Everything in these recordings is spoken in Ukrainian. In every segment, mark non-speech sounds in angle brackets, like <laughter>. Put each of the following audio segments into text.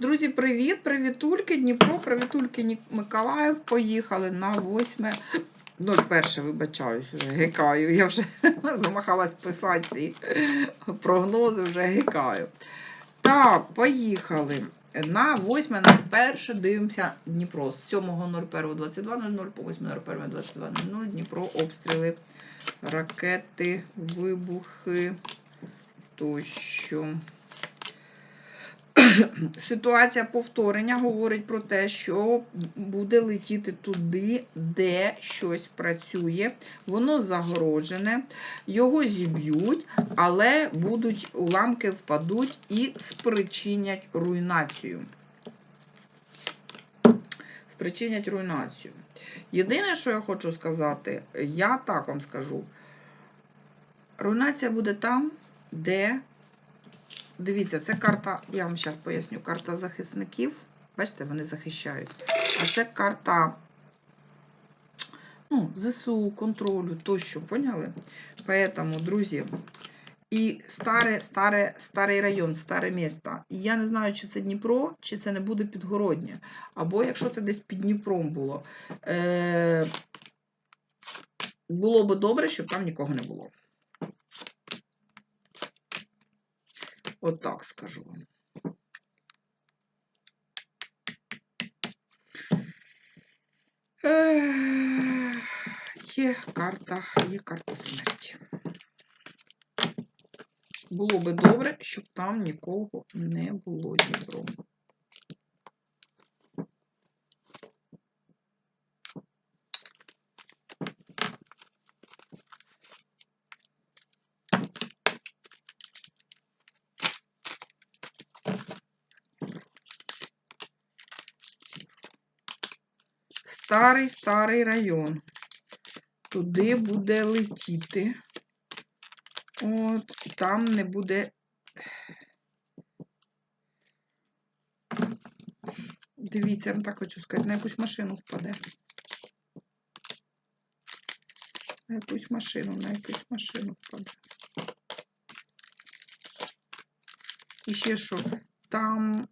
Друзі, привіт! Привітульки, Дніпро, привітульки, Миколаїв. Поїхали на 8. 01, вибачаюсь, вже гикаю. Я вже <laughs> замахалась писати ці прогнози, вже гикаю. Так, поїхали. На 8 на 1 дивимося Дніпро. З 7.01.22.00 по 8.01.22.00 Дніпро обстріли, ракети, вибухи тощо. <clears throat> Ситуація повторення говорить про те, що буде летіти туди, де щось працює, воно загорожене, його зіб'ють, але будуть уламки впадуть і спричинять руйнацію. Спричинять руйнацію. Єдине, що я хочу сказати, я так вам скажу: руйнація буде там, де Дивіться, це карта, я вам зараз поясню, карта захисників. Бачите, вони захищають. А це карта ну, ЗСУ, контролю тощо, поняли? Поэтому, друзі, і старе, старе, старий район, старе місто. І я не знаю, чи це Дніпро, чи це не буде підгороднє. Або якщо це десь під Дніпром було. Е- було би добре, щоб там нікого не було. Отак скажу вам. Є карта, є карта смерті. Було би добре, щоб там нікого не було Дніпро. Старий старий район. Туди буде летіти. От, там не буде. Дивіться, я так хочу сказати, на якусь машину впаде. На якусь машину, на якусь машину впаде. І ще що? Там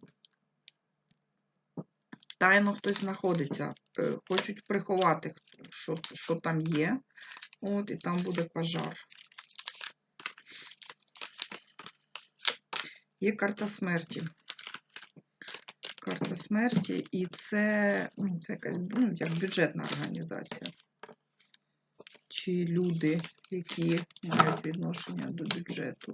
тайно хтось знаходиться. Е, Хочуть приховати, що, що там є. От, і там буде пожар. Є карта смерті. Карта смерті, і це, ну, це якась ну, як бюджетна організація. Чи люди, які мають відношення до бюджету.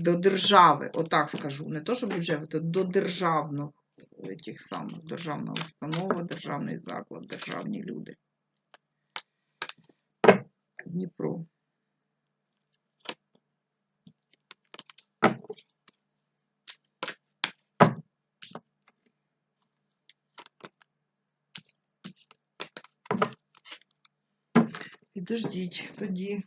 До держави, отак скажу, не то, що бюджет, а до державного тих самих державна установа, державний заклад, державні люди. Дніпро. Підождіть тоді.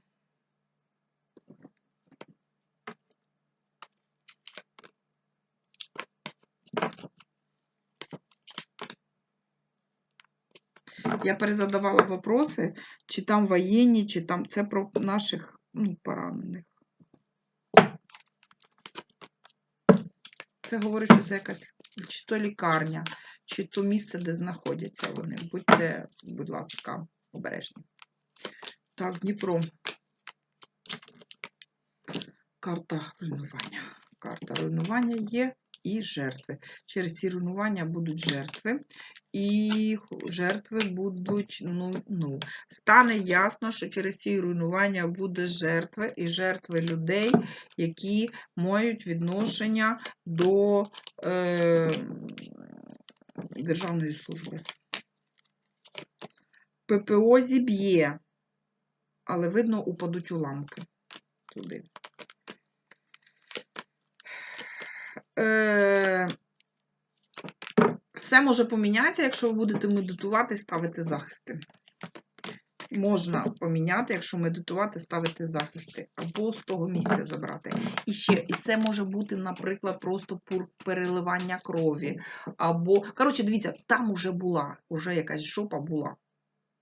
Я перезадавала вопроси, чи там воєнні, чи там це про наших ну, поранених. Це говорить, що це якась чи то лікарня, чи то місце, де знаходяться вони. Будьте, будь ласка, обережні. Так, Дніпро. Карта руйнування. Карта руйнування є і жертви. Через ці руйнування будуть жертви, і жертви будуть, ну, ну, стане ясно, що через ці руйнування буде жертви і жертви людей, які мають відношення до е, державної служби. ППО зіб'є, але видно, упадуть уламки туди. Е, все може помінятися, якщо ви будете медитувати, ставити захисти. Можна поміняти, якщо медитувати, ставити захисти, або з того місця забрати. І ще, і це може бути, наприклад, просто переливання крові. Або, коротше, дивіться, там уже була, уже якась жопа була.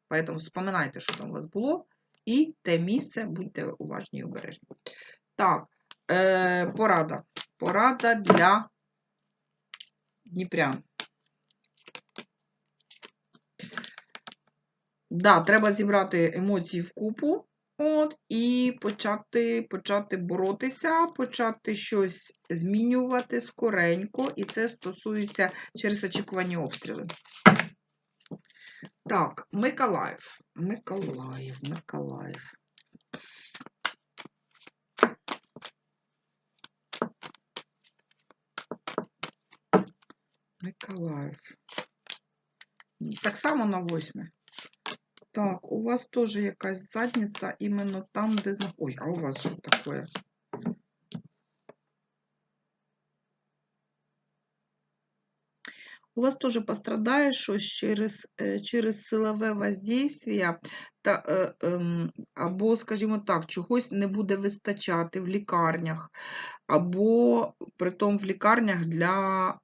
Поэтому вспоминайте, що там у вас було, і те місце, будьте уважні і обережні. Так, Е, порада. Порада для дніпрян. Да, треба зібрати емоції вкупу. От, і почати, почати боротися, почати щось змінювати скоренько, і це стосується через очікувані обстріли. Так, Миколаїв. Миколаїв, Миколаїв. Миколаїв. Так само на восьме. Так, у вас теж якась задниця іменно там, де зна... Ой, а у вас що таке? У вас теж пострадає щось через, е, через силове воздействие, та, е, ем, або, скажімо так, чогось не буде вистачати в лікарнях, або притом в лікарнях для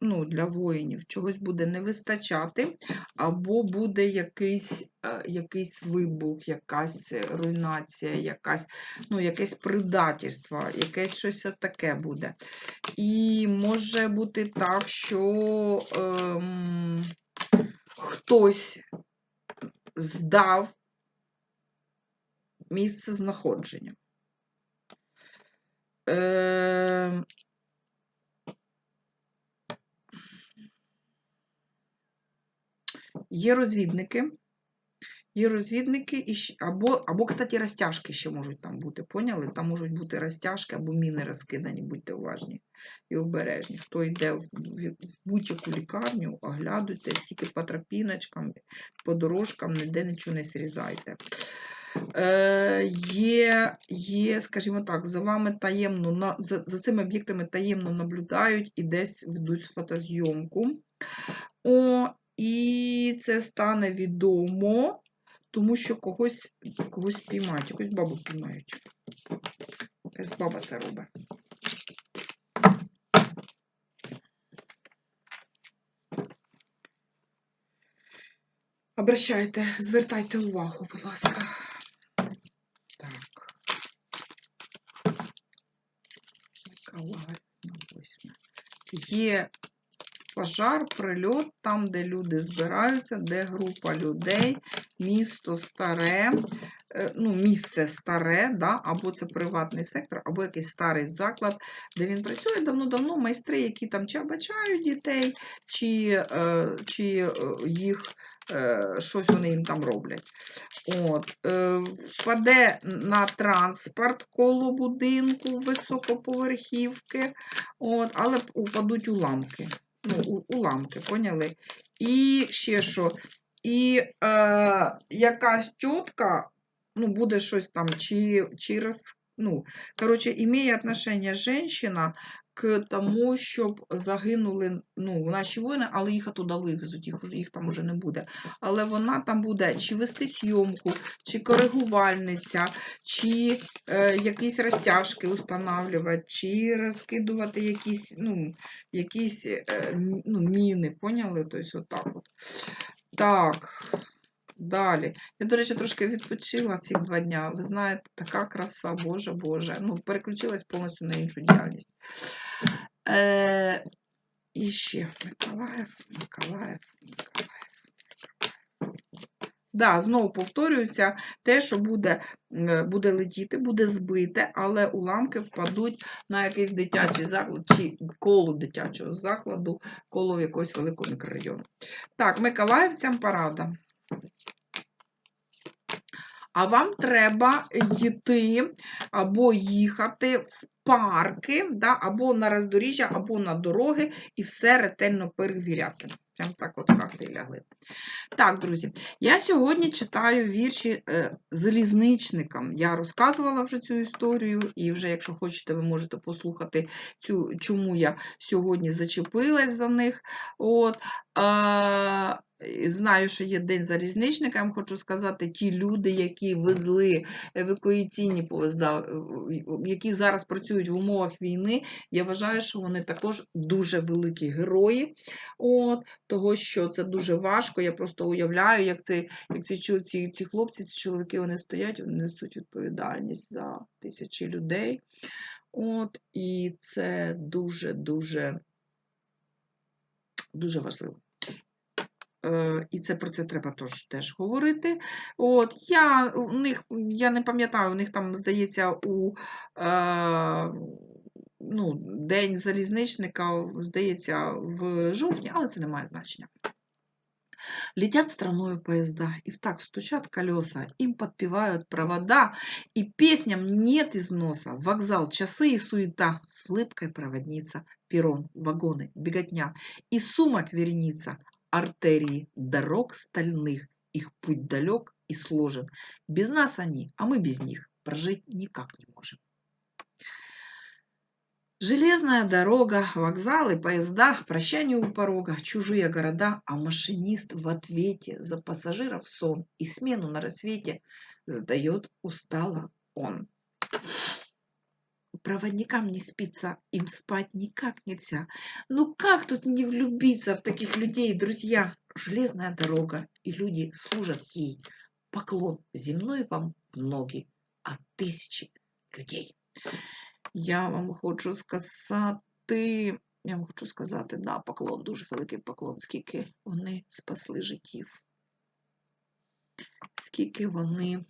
ну, для воїнів чогось буде не вистачати, або буде якийсь е, якийсь вибух, якась руйнація, якась, ну, якесь предательство, якесь щось таке буде. І може бути так, що ем, хтось здав місце знаходження. Ем, Є розвідники. Є розвідники, і або, або, кстати, розтяжки ще можуть там бути. Поняли? Там можуть бути розтяжки або міни розкидані, будьте уважні і обережні. Хто йде в, в, будь-яку лікарню, оглядуйте тільки по тропіночкам, по дорожкам, ніде нічого не срізайте. Е, є, є, скажімо так, за вами таємно, за, за цими об'єктами таємно наблюдають і десь ведуть фотозйомку. О, і це стане відомо, тому що когось, когось піймають, якусь бабу піймають. Якась баба це робить. Обращайте, звертайте увагу, будь ласка. Так. Є пожар, прильот, там, де люди збираються, де група людей, місто старе, е, ну, місце старе, да, або це приватний сектор, або якийсь старий заклад, де він працює давно-давно, майстри, які там чи обачають дітей, чи, е, чи е, їх щось вони їм там роблять. От, впаде на транспорт коло будинку високоповерхівки, от, але упадуть уламки ну, уламки, поняли? І ще що? І е, якась тітка, ну, буде щось там, чи, чи роз, ну, коротше, імеє отношення жінка к тому, щоб загинули ну, наші воїни, але їх туди вивезуть, їх, їх там уже не буде. Але вона там буде чи вести зйомку, чи коригувальниця, чи е, якісь розтяжки устанавливати, чи розкидувати якісь, ну, якісь е, ну, міни, поняли? Тобто, отак от. Так, далі. Я, до речі, трошки відпочила ці два дня. Ви знаєте, така краса, Боже, Боже. Ну, переключилась повністю на іншу діяльність. Е, і ще Миколаїв, Миколаїв, Миколаїв. Да, знову повторюється, те, що буде, буде летіти, буде збите, але уламки впадуть на якийсь дитячий заклад чи коло дитячого закладу, коло якогось великого мікрорайону. Так, миколаївцям порада. А вам треба йти або їхати в парки, да, або на роздоріжжя, або на дороги, і все ретельно перевіряти. Прям так от карти лягли. Так, друзі, я сьогодні читаю вірші е, залізничникам. Я розказувала вже цю історію, і вже, якщо хочете, ви можете послухати, цю, чому я сьогодні зачепилась за них. От, е, Знаю, що є День залізничника. Я вам хочу сказати, ті люди, які везли евакуаційні поїзда, е, які зараз працюють в умовах війни, я вважаю, що вони також дуже великі герої. От, того, що це дуже важко. Я просто уявляю, як ці, як ці, ці, ці хлопці, ці чоловіки вони стоять, вони несуть відповідальність за тисячі людей. От, і це дуже-дуже дуже важливо. Е, І це про це треба теж, теж говорити. От, я, у них, я не пам'ятаю, у них там, здається, у е, ну, День залізничника, здається, в жовтні, але це не має значення. Летят страною поезда, и в так стучат колеса, им подпевают провода, и песням нет износа. Вокзал, часы и суета, с улыбкой проводница, перрон, вагоны, беготня, и сумок вереница, артерии, дорог стальных, их путь далек и сложен. Без нас они, а мы без них прожить никак не можем. Железная дорога, вокзалы, поезда, прощание у порога, чужие города, а машинист в ответе за пассажиров сон и смену на рассвете задает устало он. Проводникам не спится, им спать никак нельзя. Ну как тут не влюбиться в таких людей, друзья? Железная дорога, и люди служат ей. Поклон земной вам в ноги от тысячи людей. Я вам хочу сказати, я вам хочу сказати, да, поклон, дуже великий поклон, скільки вони спасли життів. Скільки вони.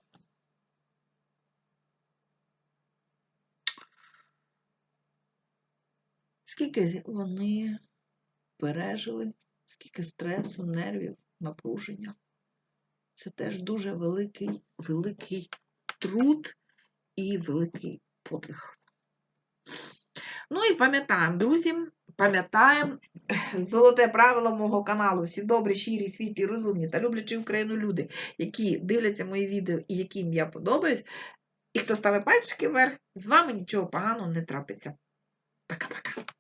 Скільки вони пережили, скільки стресу, нервів, напруження. Це теж дуже великий, великий труд і великий подвиг. Ну і пам'ятаємо, друзі, пам'ятаємо золоте правило мого каналу. Всі добрі, щирі, світлі, розумні та люблячі Україну люди, які дивляться мої відео і яким я подобаюсь. І хто ставить пальчики вверх, з вами нічого поганого не трапиться. Пока-пока.